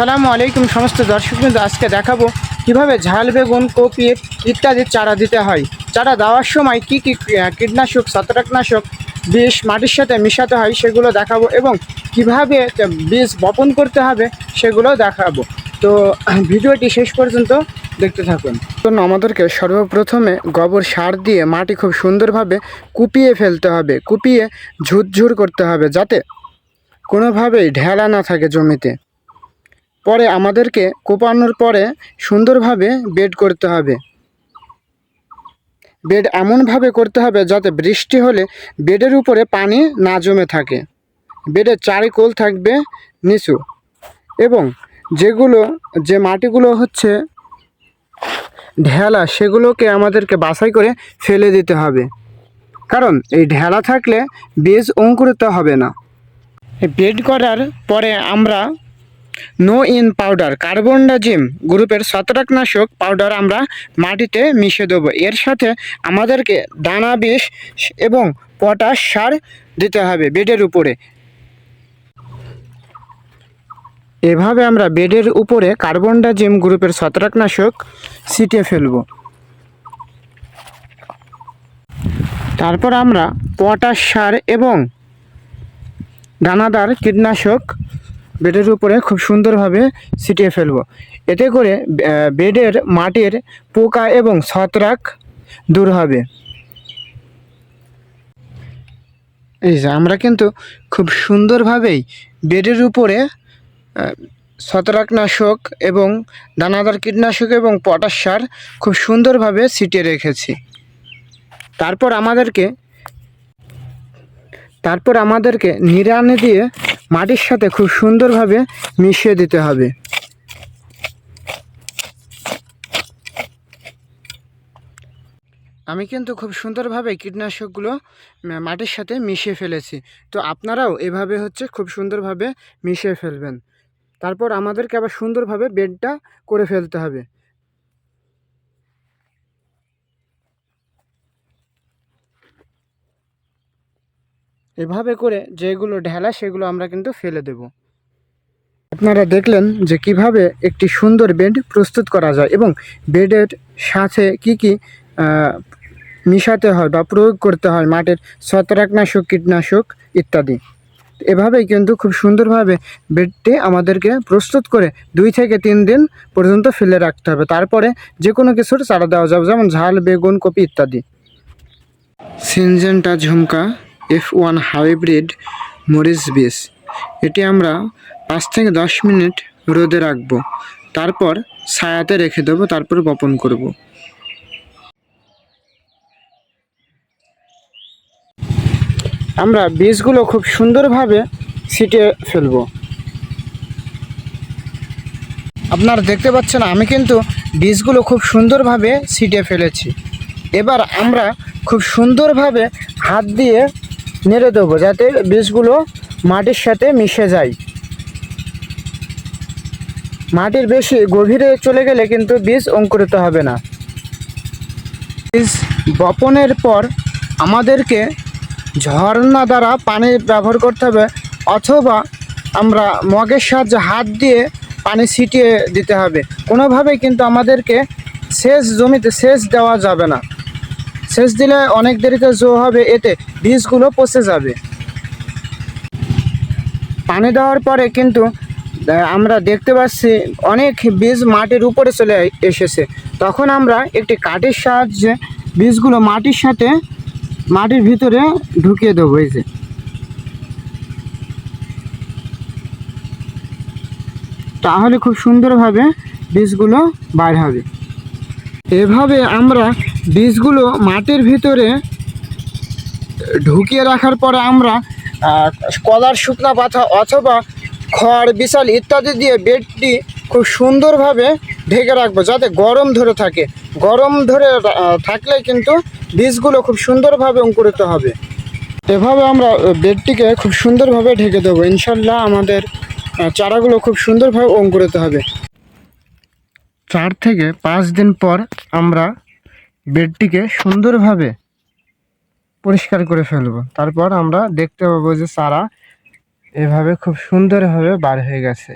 সালামু আলাইকুম সমস্ত দর্শক বিন্দু, আজকে দেখাবো কীভাবে ঝাল, বেগুন, কপি ইত্যাদি চারা দিতে হয়। চারা দেওয়ার সময় কি কি কীটনাশক, ছত্রাকনাশক, বিষ মাটির সাথে মিশাতে হয় সেগুলো দেখাবো এবং কীভাবে বীজ বপন করতে হবে সেগুলো দেখাবো। তো ভিডিওটি শেষ পর্যন্ত দেখতে থাকুন। তো আমাদেরকে সর্বপ্রথমে গোবর সার দিয়ে মাটি খুব সুন্দরভাবে কুপিয়ে ফেলতে হবে, কুপিয়ে ঝুরঝুর করতে হবে যাতে কোনোভাবেই ঢেলা না থাকে জমিতে। পরে আমাদেরকে কোপানোর পরে সুন্দরভাবে বেড করতে হবে। বেড এমনভাবে করতে হবে যাতে বৃষ্টি হলে বেডের উপরে পানি না জমে থাকে। বেডের চারিকোল থাকবে নিচু এবং যেগুলো, যে মাটিগুলো হচ্ছে ঢেলা, সেগুলোকে আমাদেরকে বাছাই করে ফেলে দিতে হবে। কারণ এই ঢেলা থাকলে বীজ অঙ্কুরিত হবে না। বেড করার পরে আমরা নো ইন পাউডার কার্বনডাজিম গ্রুপের ছত্রাকনাশক পাউডার আমরা মাটিতে মিশে দেবো। এর সাথে আমাদেরকে দানা, বিষ এবং পটাশ সার দিতে হবে বেডের উপরে। এভাবে আমরা বেডের উপরে কার্বনডাজিম গ্রুপের ছত্রাকনাশক ছিটিয়ে ফেলব। তারপর আমরা পটাশ সার এবং দানাদার কীটনাশক বেডের উপরে খুব সুন্দরভাবে ছিটিয়ে ফেলব। এতে করে বেডের মাটির পোকা এবং ছত্রাক দূর হবে। এই যে, আমরা কিন্তু খুব সুন্দরভাবেই বেডের উপরে ছত্রাকনাশক এবং দানাদার কীটনাশক এবং পটাশ সার খুব সুন্দরভাবে ছিটিয়ে রেখেছি। তারপর আমাদেরকে তারপর আমাদেরকে নিড়ানি দিয়ে মাটির সাথে খুব সুন্দরভাবে মিশিয়ে দিতে হবে। আমি কিন্তু খুব সুন্দরভাবে কীটনাশকগুলো মাটির সাথে মিশিয়ে ফেলেছি। তো আপনারাও এভাবে হচ্ছে খুব সুন্দরভাবে মিশিয়ে ফেলবেন। তারপর আমাদেরকে আবার সুন্দরভাবে বেডটা করে ফেলতে হবে। এভাবে করে যেগুলো ঢেলা, সেগুলো আমরা কিন্তু ফেলে দেব। আপনারা দেখলেন যে কীভাবে একটি সুন্দর বেড প্রস্তুত করা যায় এবং বেডের সাথে কি কি মিশাতে হয় বা প্রয়োগ করতে হয়, মাটির ছত্রাকনাশক, কীটনাশক ইত্যাদি। এভাবেই কিন্তু খুব সুন্দরভাবে বেডটি আমাদেরকে প্রস্তুত করে দুই থেকে তিন দিন পর্যন্ত ফেলে রাখতে হবে। তারপরে যে কোনো কিছুর চারা দেওয়া যাবে, যেমন ঝাল, বেগুন, কপি ইত্যাদি। Syngenta Jhumka. F one hybrid মরিচ বীজ এটি আমরা পাঁচ থেকে দশ মিনিট রোদে রাখব। তারপর ছায়াতে রেখে দেবো, তারপর বপন করব। আমরা বীজগুলো খুব সুন্দরভাবে ছিটিয়ে ফেলব। আপনারা দেখতে পাচ্ছেন, আমি কিন্তু বীজগুলো খুব সুন্দরভাবে ছিটিয়ে ফেলেছি। এবার আমরা খুব সুন্দরভাবে হাত দিয়ে নেড়ে দেবো যাতে বীজগুলো মাটির সাথে মিশে যায়। মাটির বেশি গভীরে চলে গেলে কিন্তু বীজ অঙ্কুরিত হবে না। বীজ বপনের পর আমাদেরকে ঝর্ণা দ্বারা পানি ব্যবহার করতে হবে অথবা আমরা মগের সাহায্যে হাত দিয়ে পানি ছিটিয়ে দিতে হবে। কোনোভাবেই কিন্তু আমাদেরকে সেচ জমিতে সেচ দেওয়া যাবে না। সেচ দিলে অনেক দেরিতে জো হবে এতে বীজগুলো পচে যাবে। পানি দেওয়ার পরে কিন্তু আমরা দেখতে পাচ্ছি অনেক বীজ মাটির উপরে চলে এসেছে। তখন আমরা একটি কাঠের সাহায্যে বীজগুলো মাটির সাথে মাটির ভিতরে ঢুকিয়ে দেবো, এই যে। তাহলে খুব সুন্দরভাবে বীজগুলো বার হবে। এভাবে আমরা বীজগুলো মাটির ভিতরে ঢুকিয়ে রাখার পরে আমরা কলার শুকনা পাতা অথবা খড়, বিশাল ইত্যাদি দিয়ে বেডটি খুব সুন্দরভাবে ঢেকে রাখব যাতে গরম ধরে থাকে। গরম ধরে থাকলে কিন্তু বীজগুলো খুব সুন্দরভাবে অঙ্কুরিত হবে। এভাবে আমরা বেডটিকে খুব সুন্দরভাবে ঢেকে দেবো। ইনশাল্লাহ আমাদের চারাগুলো খুব সুন্দরভাবে অঙ্কুরিত হবে। চার থেকে পাঁচ দিন পর আমরা বেডটিকে সুন্দরভাবে পরিষ্কার করে ফেলব। তারপর আমরা দেখতে পাবো যে চারা এভাবে খুব সুন্দরভাবে বার হয়ে গেছে।